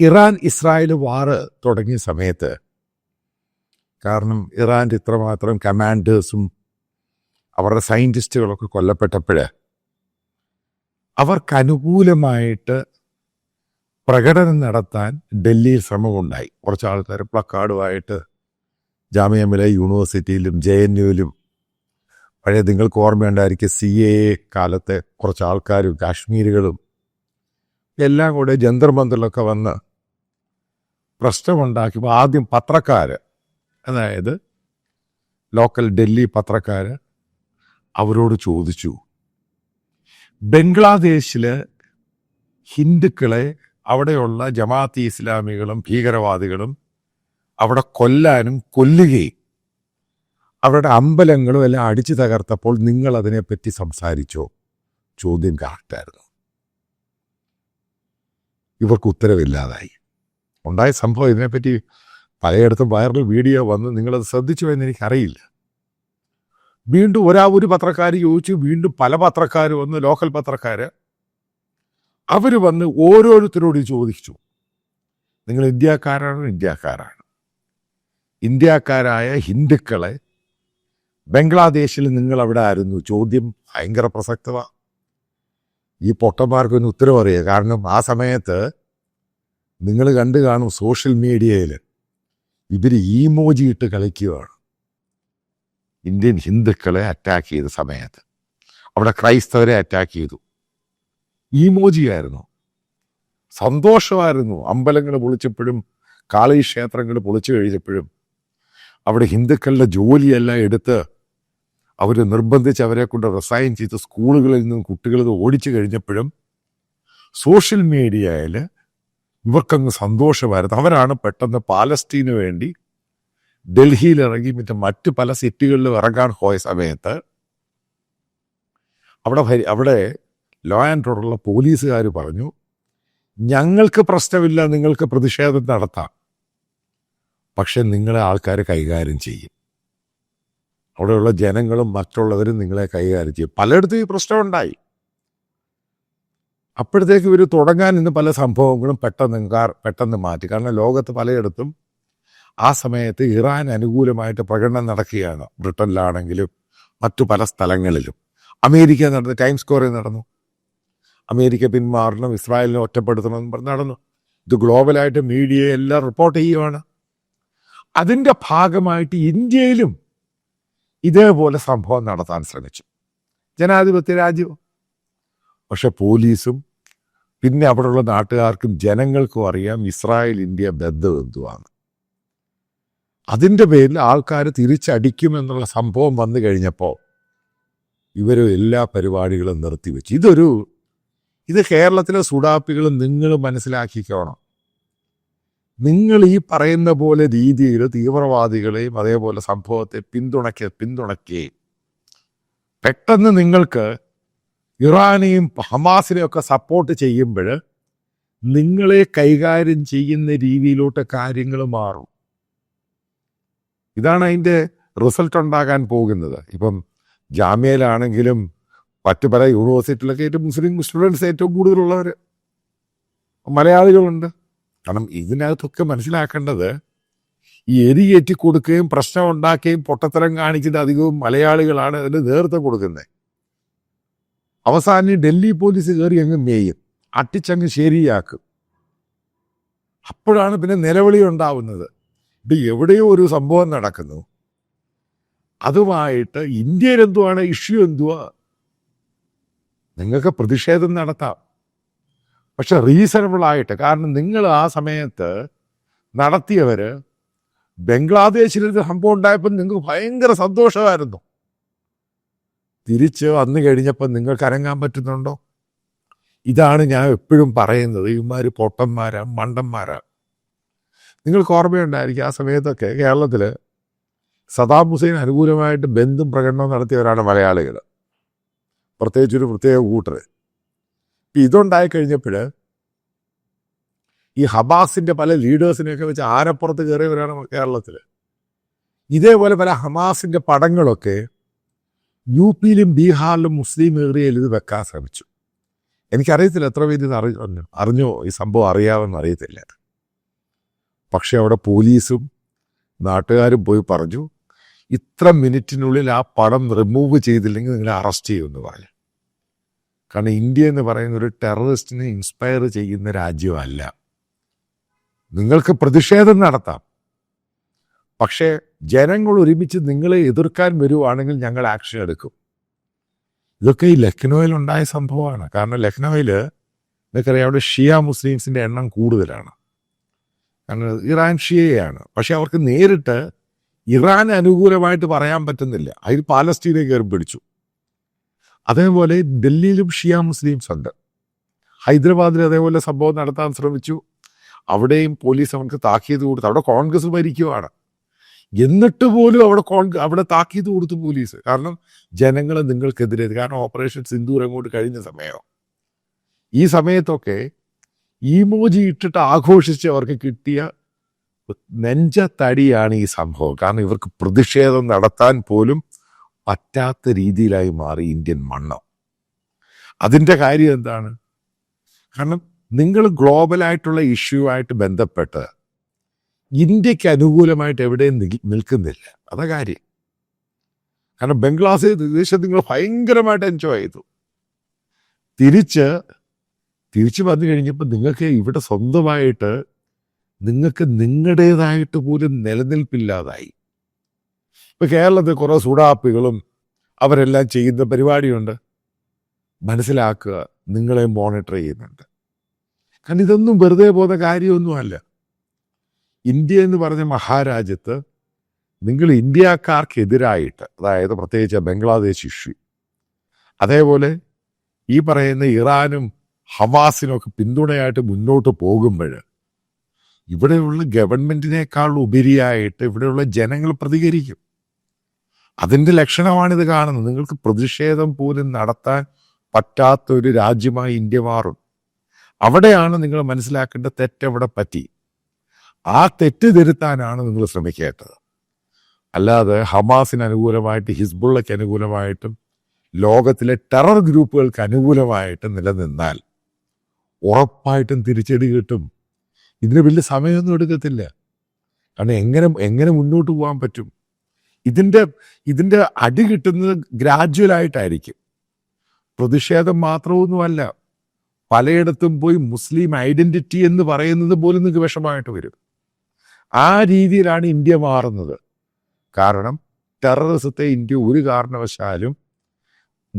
Iran Israel വാറ് തുടങ്ങിയ സമയത്ത്. കാരണം ഇറാന്റെ ഇത്രമാത്രം കമാൻഡേഴ്സും അവരുടെ സയന്റിസ്റ്റുകളൊക്കെ കൊല്ലപ്പെട്ടപ്പോൾ അവർക്ക് അനുകൂലമായിട്ട് പ്രകടനം നടത്താൻ ഡൽഹിയിൽ ശ്രമമുണ്ടായി. കുറച്ച് ആൾക്കാർ പ്ലക്കാർഡുമായിട്ട് ജാമ്യ മില യൂണിവേഴ്സിറ്റിയിലും ജെ എൻ യുവിലും. പഴയ നിങ്ങൾക്ക് ഓർമ്മയുണ്ടായിരിക്കും സി എ കാലത്തെ കുറച്ച് ആൾക്കാരും കാശ്മീരികളും എല്ലാം കൂടെ ജന്തർ മന്ദിറിലൊക്കെ വന്ന് പ്രശ്നമുണ്ടാക്കിയപ്പോൾ ആദ്യം പത്രക്കാർ അതായത് ലോക്കൽ ഡൽഹി പത്രക്കാർ അവരോട് ചോദിച്ചു ബംഗ്ലാദേശിൽ ഹിന്ദുക്കളെ അവിടെയുള്ള ജമാഅത്തി ഇസ്ലാമികളും ഭീകരവാദികളും അവിടെ കൊല്ലാനും കൊല്ലുകയും അവരുടെ അമ്പലങ്ങളും എല്ലാം അടിച്ചു തകർത്തപ്പോൾ നിങ്ങൾ അതിനെപ്പറ്റി സംസാരിച്ചോ? ചോദ്യം കറക്റ്റായിരുന്നു ഇവർക്ക് ഉത്തരവില്ലാതായി. ഉണ്ടായ സംഭവം ഇതിനെപ്പറ്റി പലയിടത്തും വൈറൽ വീഡിയോ വന്ന് നിങ്ങളത് ശ്രദ്ധിച്ചു എന്ന് എനിക്കറിയില്ല. വീണ്ടും ഒരാ ഒരു പത്രക്കാർ ചോദിച്ചു വീണ്ടും പല പത്രക്കാർ വന്ന് ലോക്കൽ പത്രക്കാർ അവർ വന്ന് ഓരോരുത്തരോട് ചോദിച്ചു. നിങ്ങൾ ഇന്ത്യക്കാരാണ് ഇന്ത്യക്കാരാണ്? ഇന്ത്യക്കാരായ ഹിന്ദുക്കളെ ബംഗ്ലാദേശിൽ നിങ്ങൾ അവിടെ ആയിരുന്നു ചോദ്യം ഭയങ്കര പ്രസക്തമാണ് ഈ പൊട്ടന്മാർക്കൊന്ന് ഉത്തരവ് അറിയുക കാരണം ആ സമയത്ത് നിങ്ങൾ കണ്ടു കാണും സോഷ്യൽ മീഡിയയിൽ ഇവർ ഈമോജി ഇട്ട് കളിക്കുകയാണ് ഇന്ത്യൻ ഹിന്ദുക്കളെ അറ്റാക്ക് ചെയ്ത സമയത്ത്. അവിടെ ക്രൈസ്തവരെ അറ്റാക്ക് ചെയ്തു. ഈമോജി ആയിരുന്നു. സന്തോഷമായിരുന്നു. അമ്പലങ്ങൾ പൊളിച്ചപ്പോഴും കാളി ക്ഷേത്രങ്ങൾ പൊളിച്ചു കഴിഞ്ഞപ്പോഴും അവിടെ ഹിന്ദുക്കളുടെ ജോലിയെല്ലാം എടുത്ത് അവർ നിർബന്ധിച്ച് അവരെ കൊണ്ട് റിസൈൻ ചെയ്ത് സ്കൂളുകളിൽ നിന്നും കുട്ടികൾ ഓടിച്ചു കഴിഞ്ഞപ്പോഴും സോഷ്യൽ മീഡിയയിൽ ഇവർക്കങ്ങ് സന്തോഷമായിരുന്നു. അവരാണ് പെട്ടെന്ന് പാലസ്തീന് വേണ്ടി ഡൽഹിയിൽ ഇറങ്ങി മറ്റു മറ്റ് പല സിറ്റികളിലും ഇറങ്ങാൻ പോയ സമയത്ത് അവിടെ അവിടെ ലോ ആൻഡ് ഓർഡറുള്ള പോലീസുകാർ പറഞ്ഞു ഞങ്ങൾക്ക് പ്രശ്നമില്ല നിങ്ങൾക്ക് പ്രതിഷേധം നടത്താം. പക്ഷെ നിങ്ങളെ ആൾക്കാർ കൈകാര്യം ചെയ്യും. അവിടെയുള്ള ജനങ്ങളും മറ്റുള്ളവരും നിങ്ങളെ കൈകാര്യം ചെയ്യും. പലയിടത്തും ഈ പ്രശ്നമുണ്ടായി അപ്പോഴത്തേക്ക് ഇവർ തുടങ്ങാൻ ഇന്ന് പല സംഭവങ്ങളും പെട്ടെന്ന് കാർ- പെട്ടെന്ന് മാറ്റി. കാരണം ലോകത്ത് പലയിടത്തും ആ സമയത്ത് ഇറാൻ അനുകൂലമായിട്ട് പ്രകടനം നടക്കുകയാണ്. ബ്രിട്ടനിലാണെങ്കിലും മറ്റു പല സ്ഥലങ്ങളിലും. അമേരിക്ക നടന്നു ടൈം സ്കോറിൽ നടന്നു. അമേരിക്ക പിന്മാറണം ഇസ്രായേലിനെ ഒറ്റപ്പെടുത്തണം എന്ന് പറഞ്ഞ് നടന്നു. ഇത് ഗ്ലോബലായിട്ട് മീഡിയ എല്ലാം റിപ്പോർട്ട് ചെയ്യുവാണ്. അതിന്റെ ഭാഗമായിട്ട് ഇന്ത്യയിലും ഇതേപോലെ സംഭവം നടത്താൻ ശ്രമിച്ചു. ജനാധിപത്യ രാജ്യം പക്ഷെ പോലീസും പിന്നെ അവിടെയുള്ള നാട്ടുകാർക്കും ജനങ്ങൾക്കും അറിയാം ഇസ്രായേൽ ഇന്ത്യ ബന്ധം എന്തുവാണ് അതിന്റെ പേരിൽ ആൾക്കാർ തിരിച്ചടിക്കുമെന്നുള്ള സംഭവം വന്നു കഴിഞ്ഞപ്പോൾ ഇവർ എല്ലാ പരിപാടികളും നിർത്തിവെച്ചു. ഇതൊരു ഇത് കേരളത്തിലെ സുഡാപ്പികൾ നിങ്ങൾ മനസ്സിലാക്കിക്കോണം. നിങ്ങൾ ഈ പറയുന്ന പോലെ രീതിയിൽ തീവ്രവാദികളെയും അതേപോലെ സംഭവത്തെ പിന്തുണയ്ക്ക പിന്തുണയ്ക്കുകയും പെട്ടെന്ന് നിങ്ങൾക്ക് ഇറാനെയും ഹമാസിനെയും ഒക്കെ സപ്പോർട്ട് ചെയ്യുമ്പോൾ നിങ്ങളെ കൈകാര്യം ചെയ്യുന്ന രീതിയിലോട്ട് കാര്യങ്ങൾ മാറും. ഇതാണ് അതിന്റെ റിസൾട്ട് ഉണ്ടാകാൻ പോകുന്നത്. ഇപ്പം ജാമ്യയിലാണെങ്കിലും മറ്റു പല യൂണിവേഴ്സിറ്റിയിലൊക്കെ ഏറ്റവും മുസ്ലിം സ്റ്റുഡൻസ് ഏറ്റവും കൂടുതലുള്ളവർ മലയാളികളുണ്ട്. കാരണം ഇതിനകത്തൊക്കെ മനസ്സിലാക്കേണ്ടത് ഈ എരിയേറ്റി കൊടുക്കുകയും പ്രശ്നം ഉണ്ടാക്കുകയും പൊട്ടത്തരം കാണിച്ചിട്ട് അധികവും മലയാളികളാണ് അതിന് നേതൃത്വം കൊടുക്കുന്നത്. അവസാനം ഡൽഹി പോലീസ് കയറി അങ്ങ് മേയും. അട്ടിച്ചങ്ങ് ശരിയാക്കും. അപ്പോഴാണ് പിന്നെ നിലവിളി ഉണ്ടാവുന്നത്. ഇത് എവിടെയോ ഒരു സംഭവം നടക്കുന്നു. അതുമായിട്ട് ഇന്ത്യയിലെന്തുവാണ് ഇഷ്യൂ എന്തുവാ? നിങ്ങൾക്ക് പ്രതിഷേധം നടത്താം. പക്ഷെ റീസണബിൾ ആയിട്ട് കാരണം നിങ്ങൾ ആ സമയത്ത് നടത്തിയവർ ബംഗ്ലാദേശിൽ ഒരു സംഭവം ഉണ്ടായപ്പോൾ നിങ്ങൾക്ക് ഭയങ്കര സന്തോഷമായിരുന്നു. തിരിച്ച് വന്നു കഴിഞ്ഞപ്പോൾ നിങ്ങൾക്ക് അനങ്ങാൻ പറ്റുന്നുണ്ടോ? ഇതാണ് ഞാൻ എപ്പോഴും പറയുന്നത്. ഇവന്മാർ പൊട്ടന്മാരാ മണ്ടന്മാരാ. നിങ്ങൾക്ക് ഓർമ്മയുണ്ടായിരിക്കും ആ സമയത്തൊക്കെ കേരളത്തിൽ സദാം ഹുസൈൻ അനുകൂലമായിട്ട് ബന്ധും പ്രകടനവും നടത്തിയവരാണ് മലയാളികൾ പ്രത്യേകിച്ചൊരു പ്രത്യേക കൂട്ടർ ഇതുണ്ടായി കഴിഞ്ഞപ്പോൾ ഈ ഹമാസിന്റെ പല ലീഡേഴ്സിനെയൊക്കെ വെച്ച് ആനപ്പുറത്ത് കയറിയവരാണ് കേരളത്തിൽ ഇതേപോലെ പല ഹമാസിന്റെ പടങ്ങളൊക്കെ യു പിയിലും ബീഹാറിലും മുസ്ലിം ഏരിയയിൽ ഇത് വെക്കാൻ ശ്രമിച്ചു. എനിക്കറിയത്തില്ല എത്ര പേര് ഇത് അറിഞ്ഞു അറിഞ്ഞോ ഈ സംഭവം അറിയാമെന്ന് അറിയത്തില്ല പക്ഷെ അവിടെ പോലീസും നാട്ടുകാരും പോയി പറഞ്ഞു ഇത്ര മിനിറ്റിനുള്ളിൽ ആ പടം റിമൂവ് ചെയ്തില്ലെങ്കിൽ നിങ്ങളെ അറസ്റ്റ് ചെയ്യുമെന്ന് പറഞ്ഞു. കാരണം ഇന്ത്യ എന്ന് പറയുന്ന ഒരു ടെററിസ്റ്റിനെ ഇൻസ്പയർ ചെയ്യുന്ന രാജ്യമല്ല. നിങ്ങൾക്ക് പ്രതിഷേധം നടത്താം. പക്ഷേ ജനങ്ങൾ ഒരുമിച്ച് നിങ്ങളെ എതിർക്കാൻ വരുവാണെങ്കിൽ ഞങ്ങൾ ആക്ഷൻ എടുക്കും. ഇതൊക്കെ ഈ ലക്നൌവിൽ ഉണ്ടായ സംഭവമാണ്. കാരണം ലക്നൌവിൽ നിങ്ങൾക്കറിയാം അവിടെ ഷിയ മുസ്ലിംസിന്റെ എണ്ണം കൂടുതലാണ്. കാരണം ഇറാൻ ഷിയയാണ്. പക്ഷേ അവർക്ക് നേരിട്ട് ഇറാൻ അനുകൂലമായിട്ട് പറയാൻ പറ്റുന്നില്ല. അതിൽ പാലസ്തീനെ കയറി പിടിച്ചു. അതേപോലെ ഡൽഹിയിലും ഷിയ മുസ്ലിംസ് ഉണ്ട്. ഹൈദരാബാദിൽ അതേപോലെ സംഭവം നടത്താൻ ശ്രമിച്ചു. അവിടെയും പോലീസ് അവർക്ക് താക്കീത് കൊടുത്തു അവിടെ കോൺഗ്രസ് ഭരിക്കുവാണ്. എന്നിട്ട് പോലും അവിടെ കോൺഗ്രസ് അവിടെ താക്കീത് കൊടുത്തു പോലീസ്. കാരണം ജനങ്ങൾ നിങ്ങൾക്കെതിരെ കാരണം ഓപ്പറേഷൻ സിന്ദൂർ അങ്ങോട്ട് കഴിഞ്ഞ സമയം. ഈ സമയത്തൊക്കെ ഈമോജി ഇട്ടിട്ട് ആഘോഷിച്ച് അവർക്ക് കിട്ടിയ നെഞ്ച തടിയാണ് ഈ സംഭവം. കാരണം ഇവർക്ക് പ്രതിഷേധം നടത്താൻ പോലും പറ്റാത്ത രീതിയിലായി മാറി ഇന്ത്യൻ മണ്ണ്. അതിന്റെ കാര്യം എന്താണ്? കാരണം നിങ്ങൾ ഗ്ലോബലായിട്ടുള്ള ഇഷ്യൂ ആയിട്ട് ബന്ധപ്പെട്ട് ഇന്ത്യയ്ക്ക് അനുകൂലമായിട്ട് എവിടെയും നിൽക്കുന്നില്ല. അതാ കാര്യം. കാരണം ബംഗ്ലാദേശ് ദേശം നിങ്ങൾ ഭയങ്കരമായിട്ട് എൻജോയ് ചെയ്തു. തിരിച്ച് തിരിച്ചു വന്നു കഴിഞ്ഞപ്പോൾ നിങ്ങൾക്ക് ഇവിടെ സ്വന്തമായിട്ട് നിങ്ങൾക്ക് നിങ്ങളുടേതായിട്ട് പോലും നിലനിൽപ്പില്ലാതായി. ഇപ്പൊ കേരളത്തിൽ കുറേ സൂടാപ്പികളും അവരെല്ലാം ചെയ്യുന്ന പരിപാടിയുണ്ട്. മനസ്സിലാക്കുക നിങ്ങളെ മോണിറ്റർ ചെയ്യുന്നുണ്ട്. കാരണം ഇതൊന്നും വെറുതെ പോകുന്ന കാര്യമൊന്നുമല്ല. ഇന്ത്യ എന്ന് പറഞ്ഞ മഹാരാജ്യത്ത് നിങ്ങൾ ഇന്ത്യക്കാർക്കെതിരായിട്ട് അതായത് പ്രത്യേകിച്ച് ബംഗ്ലാദേശ് ഇഷ്യൂ അതേപോലെ ഈ പറയുന്ന ഇറാനും ഹവാസിനും ഒക്കെ പിന്തുണയായിട്ട് മുന്നോട്ട് പോകുമ്പോൾ ഇവിടെയുള്ള ഗവൺമെന്റിനേക്കാൾ ഉപരിയായിട്ട് ഇവിടെയുള്ള ജനങ്ങൾ പ്രതികരിക്കും. അതിന്റെ ലക്ഷണമാണിത് കാണുന്നത്. നിങ്ങൾക്ക് പ്രതിഷേധം പോലും നടത്താൻ പറ്റാത്ത ഒരു രാജ്യമായി ഇന്ത്യ മാറും. അവിടെയാണ് നിങ്ങൾ മനസ്സിലാക്കേണ്ട തെറ്റെവിടെ പറ്റി. ആ തെറ്റ് തിരുത്താനാണ് നിങ്ങൾ ശ്രമിക്കേണ്ടത്. അല്ലാതെ ഹമാസിന് അനുകൂലമായിട്ട് ഹിസ്ബുള്ളയ്ക്ക് അനുകൂലമായിട്ടും ലോകത്തിലെ ടെറർ ഗ്രൂപ്പുകൾക്ക് അനുകൂലമായിട്ട് നിലനിന്നാൽ ഉറപ്പായിട്ടും തിരിച്ചടി കിട്ടും. ഇതിന് വലിയ സമയമൊന്നും എടുക്കത്തില്ല. കാരണം എങ്ങനെ എങ്ങനെ മുന്നോട്ട് പോകാൻ പറ്റും? ഇതിന്റെ ഇതിന്റെ അടി കിട്ടുന്നത് ഗ്രാജുവൽ ആയിട്ടായിരിക്കും. പ്രതിഷേധം മാത്രമൊന്നുമല്ല പലയിടത്തും പോയി മുസ്ലിം ഐഡന്റിറ്റി എന്ന് പറയുന്നത് പോലും നിങ്ങൾക്ക് വിഷമമായിട്ട് വരും. ആ രീതിയിലാണ് ഇന്ത്യ മാറുന്നത്. കാരണം ടെററിസത്തെ ഇന്ത്യ ഒരു കാരണവശാലും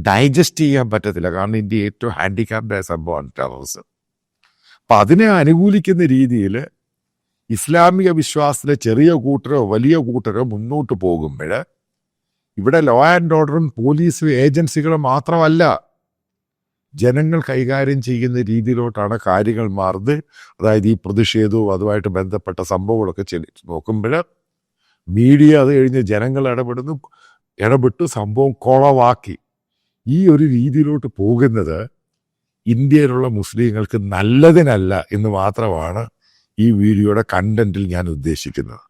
ഡൈജസ്റ്റ് ചെയ്യാൻ പറ്റത്തില്ല. കാരണം ഇന്ത്യ ഏറ്റവും ഹാൻഡിക്യാപ്ഡായ സംഭവമാണ് ടെററിസം അപ്പം അതിനെ അനുകൂലിക്കുന്ന രീതിയിൽ ഇസ്ലാമിക വിശ്വാസത്തിലെ ചെറിയ കൂട്ടരോ വലിയ കൂട്ടരോ മുന്നോട്ട് പോകുമ്പോൾ ഇവിടെ ലോ ആൻഡ് ഓർഡറും പോലീസും ഏജൻസികളും മാത്രമല്ല ജനങ്ങൾ കൈകാര്യം ചെയ്യുന്ന രീതിയിലോട്ടാണ് കാര്യങ്ങൾ മാറുന്നത്. അതായത് ഈ പ്രതിഷേധവും അതുമായിട്ട് ബന്ധപ്പെട്ട സംഭവങ്ങളൊക്കെ ചെല്ലി നോക്കുമ്പോൾ മീഡിയ അത് കഴിഞ്ഞ് ജനങ്ങൾ ഇടപെടുന്നു ഇടപെട്ട് സംഭവം കുളവാക്കി. ഈ ഒരു രീതിയിലോട്ട് പോകുന്നത് ഇന്ത്യയിലുള്ള മുസ്ലിങ്ങൾക്ക് നല്ലതിനല്ല എന്ന് മാത്രമാണ് ഈ വീഡിയോയുടെ കണ്ടന്റിൽ ഞാൻ ഉദ്ദേശിക്കുന്നത്.